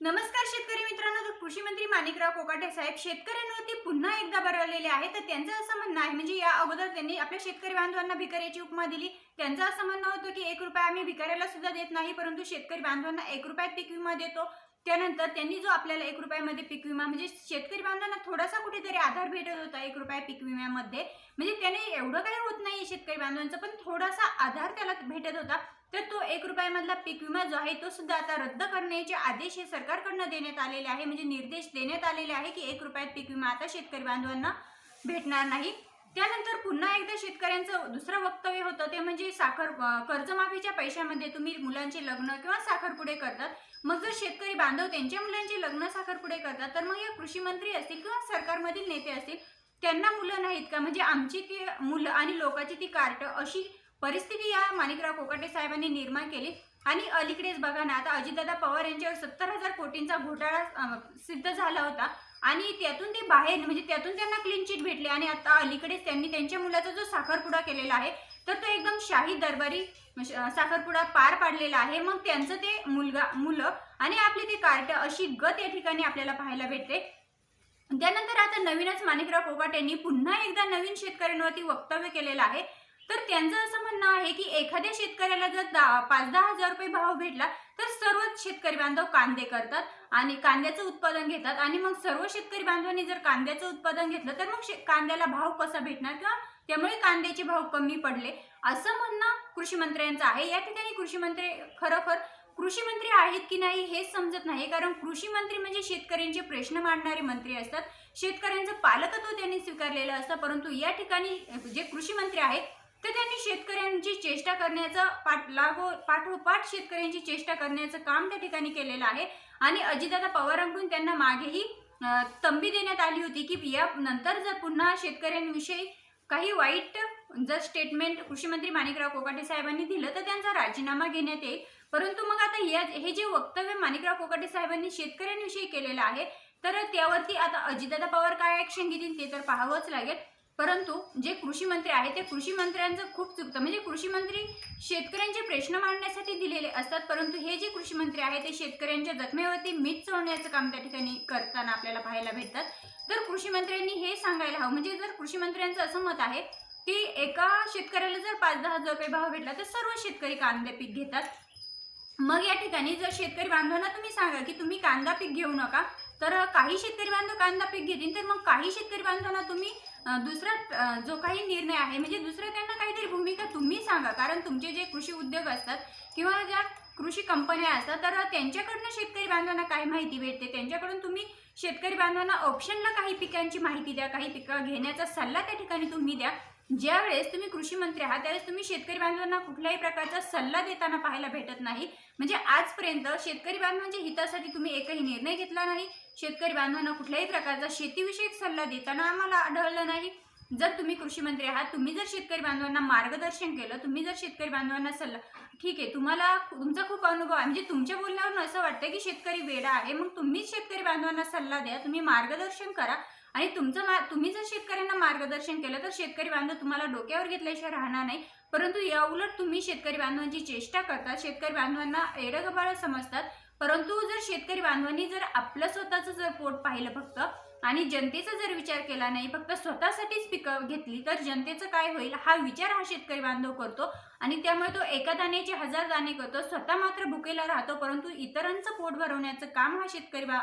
नमस्कार शेतकरी मित्रांनो तर कृषी मंत्री माणिकराव कोकाटे साहेब शेतकऱ्यांवरती पुन्हा एकदा बरवलेले आहे तर त्यांचं असं म्हणणं आहे म्हणजे या अगोदर त्यांनी आपल्या शेतकरी बांधवांना भिकाऱ्याची उपमा दिली. त्यांचं असं म्हणणं होतं की एक रुपया आम्ही भिकाऱ्याला सुद्धा देत नाही परंतु शेतकरी बांधवांना एक रुपयात पीक विमा देतो. त्यानंतर त्यांनी जो आपल्याला एक रुपयामध्ये पीक विमा म्हणजे शेतकरी बांधवांना थोडासा कुठेतरी आधार भेटत होता एक रुपया पीक विम्यामध्ये. म्हणजे त्याने एवढं काही होत नाही शेतकरी बांधवांचं पण थोडासा आधार त्याला भेटत होता. तर तो एक रुपयामधला पीक विमा जो आहे तो सुद्धा आता रद्द करण्याचे आदेश हे सरकारकडनं देण्यात आलेले आहे. म्हणजे निर्देश देण्यात आलेले आहे की एक रुपयात पीक विमा आता शेतकरी बांधवांना भेटणार नाही. त्यानंतर पुन्हा एकदा शेतकऱ्यांचं दुसरं वक्तव्य होतं ते म्हणजे साखर कर्जमाफीच्या पैशामध्ये तुम्ही मुलांचे लग्न किंवा साखरपुडे करतात. मग जर शेतकरी बांधव त्यांच्या मुलांचे लग्न साखरपुडे करतात तर मग या कृषी मंत्री असतील किंवा सरकारमधील नेते असतील त्यांना मुलं नाहीत का? म्हणजे आमची ती मुलं आणि लोकांची ती कार्ट अशी परिस्थिती या माणिकराव कोकाटे साहेबांनी निर्माण केली. आणि अलीकडेच बघा ना आता अजितदादा पवार यांच्यावर सत्तर हजार कोटींचा घोटाळा सिद्ध झाला होता. आणि त्यातून ते बाहेर म्हणजे त्यातून त्यांना क्लीन चिट भेटले. आणि आता अलीकडेच त्यांनी त्यांच्या मुलाचा जो साखरपुडा केलेला आहे तर तो एकदम शाही दरबारी म्हणजे, साखरपुडा पार पाडलेला आहे. मग त्यांचं ते मुलगा मुलं आणि आपली ते कार्ट अशी गत या ठिकाणी आपल्याला पाहायला भेटते. त्यानंतर आता नवीनच माणिकराव कोकाट यांनी पुन्हा एकदा नवीन शेतकऱ्यांवरती वक्तव्य केलेलं आहे. तर त्यांचं असं म्हणणं आहे की एखाद्या शेतकऱ्याला जर दहा पाच दहा हजार रुपये भाव भेटला तर सर्वच शेतकरी बांधव कांदे करतात आणि कांद्याचं उत्पादन घेतात आणि मग सर्व शेतकरी बांधवांनी जर कांद्याचं उत्पादन घेतलं तर मग शे- कांद्याला भाव कसा भेटणार? किंवा त्यामुळे कांद्याचे भाव कमी पडले. असं म्हणणं कृषी मंत्र्यांचं आहे. या ठिकाणी कृषी मंत्री खरोखर कृषी मंत्री आहेत की नाही हेच समजत नाही. कारण कृषी मंत्री म्हणजे शेतकऱ्यांचे प्रश्न मांडणारे मंत्री असतात. शेतकऱ्यांचं पालकत्व त्यांनी स्वीकारलेलं असतं. परंतु या ठिकाणी जे कृषी मंत्री आहेत तर त्यांनी शेतकऱ्यांची चेष्टा करण्याचं पाठ लागो पाठोपाठ शेतकऱ्यांची चेष्टा करण्याचं काम त्या ठिकाणी केलेलं आहे. आणि अजितदादा पवारांकडून त्यांना मागेही तंबी देण्यात आली होती की या नंतर जर पुन्हा शेतकऱ्यांविषयी काही वाईट जर स्टेटमेंट कृषीमंत्री माणिकराव कोकाटे साहेबांनी दिलं तर त्यांचा राजीनामा घेण्यात येईल. परंतु मग आता या हे जे वक्तव्य माणिकराव कोकाटे साहेबांनी शेतकऱ्यांविषयी केलेलं आहे तर त्यावरती आता अजितदादा पवार काय ॲक्शन घेतील ते तर पाहावंच लागेल. परंतु जे कृषी मंत्री आहे ते कृषी मंत्र्यांचं खूप चुकतं. म्हणजे कृषी मंत्री शेतकऱ्यांचे प्रश्न मांडण्यासाठी दिलेले असतात परंतु हे जे कृषी मंत्री आहे ते शेतकऱ्यांच्या जखमेवरती मीठ चोळण्याचं काम त्या ठिकाणी करताना आपल्याला पाहायला भेटतात. तर कृषी मंत्र्यांनी हे सांगायला हवं म्हणजे जर कृषी मंत्र्यांचं असं मत आहे की एका शेतकऱ्याला जर पाच दहा हजार रुपये भाव भेटला तर सर्व शेतकरी कांदे पीक घेतात. मग या ठिकाणी जर शेतकरी बांधवांना तुम्ही सांगा की तुम्ही कांदा पीक घेऊ नका तर काही शेतकरी बांधव कांदा पीक घेतील तर मग काही शेतकरी बांधवांना तुम्ही दुसरा जो काही निर्णय आहे म्हणजे दुसरं त्यांना काहीतरी भूमिका तुम्ही सांगा. कारण तुमचे जे कृषी उद्योग असतात किंवा ज्या कृषी कंपन्या असतात तर त्यांच्याकडनं शेतकरी बांधवांना काय माहिती भेटते. त्यांच्याकडून तुम्ही शेतकरी बांधवांना ऑप्शनला काही पिकांची माहिती द्या काही पिकं घेण्याचा सल्ला त्या ठिकाणी तुम्ही द्या. ज्यावेळेस तुम्ही कृषी मंत्री आहात त्यावेळेस तुम्ही शेतकरी बांधवांना कुठल्याही प्रकारचा सल्ला देताना पाहायला भेटत नाही. म्हणजे आजपर्यंत शेतकरी बांधवांच्या हितासाठी तुम्ही एकही निर्णय घेतला नाही. शेतकरी बांधवांना कुठल्याही प्रकारचा शेतीविषयक सल्ला देताना आम्हाला आढळलं नाही. जर तुम्ही कृषी मंत्री आहात तुम्ही जर शेतकरी बांधवांना मार्गदर्शन केलं तुम्ही जर शेतकरी बांधवांना सल्ला ठीक आहे तुम्हाला तुमचा खूप अनुभव आहे. म्हणजे तुमच्या बोलण्यावरून असं वाटतं की शेतकरी वेडा आहे मग तुम्हीच शेतकरी बांधवांना सल्ला द्या तुम्ही मार्गदर्शन करा. आणि तुमचं मा तुम्ही जर शेतकऱ्यांना मार्गदर्शन केलं तर शेतकरी बांधव तुम्हाला डोक्यावर घेतल्याशिवाय राहणार नाही. परंतु या उलट तुम्ही शेतकरी बांधवांची चेष्टा करतात शेतकरी बांधवांना एडगबाळ समजतात. परंतु जर शेतकरी बांधवांनी जर आपलं स्वतःचं जर पोट पाहिलं फक्त आणि जनतेचा जर विचार केला नाही फक्त स्वतःसाठीच पिकं घेतली तर जनतेचं काय होईल? हा विचार हा शेतकरी बांधव करतो आणि त्यामुळे तो एका दाण्याचे हजार दाणे करतो स्वतः मात्र भुकेला राहतो परंतु इतरांचं पोट भरवण्याचं काम हा शेतकरी बा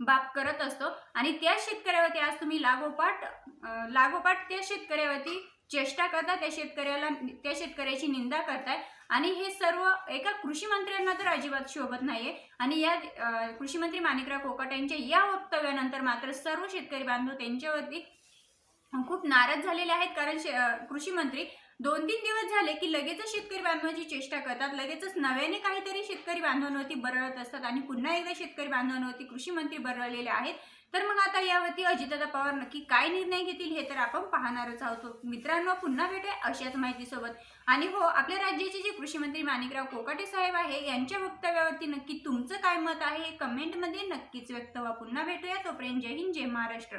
बाप करत असतो. आणि त्या शेतकऱ्यावरती आज तुम्ही लागोपाठ लागोपाठ त्या शेतकऱ्यावरती चेष्टा करता त्या शेतकऱ्याला त्या शेतकऱ्याची निंदा करताय. आणि हे सर्व एका कृषी मंत्र्यांना तर अजिबात शोभत नाहीये. आणि या कृषीमंत्री कृषी मंत्री माणिकराव कोकाट यांच्या या वक्तव्यानंतर मात्र सर्व शेतकरी बांधव त्यांच्यावरती खूप नाराज झालेले आहेत कारण शे- कृषी मंत्री दोन तीन दिवस झाले की लगेचच शेतकरी बांधवांची चेष्टा करतात. लगेचच नव्याने काहीतरी शेतकरी बांधवांवरती बरळत असतात आणि पुन्हा एकदा शेतकरी बांधवांवरती कृषी मंत्री बरळलेले आहेत. तर मग आता यावरती अजितदादा पवार नक्की काय निर्णय घेतील हे तर आपण पाहणारच आहोत. मित्रांनो पुन्हा भेटूया अशाच माहितीसोबत. आणि हो आपल्या राज्याचे जे कृषी मंत्री माणिकराव कोकाटे साहेब आहे यांच्या वक्तव्यावरती नक्की तुमचं काय मत आहे हे कमेंटमध्ये नक्कीच व्यक्त व्हा. पुन्हा भेटूया. तोपर्यंत जय हिंद जय महाराष्ट्र.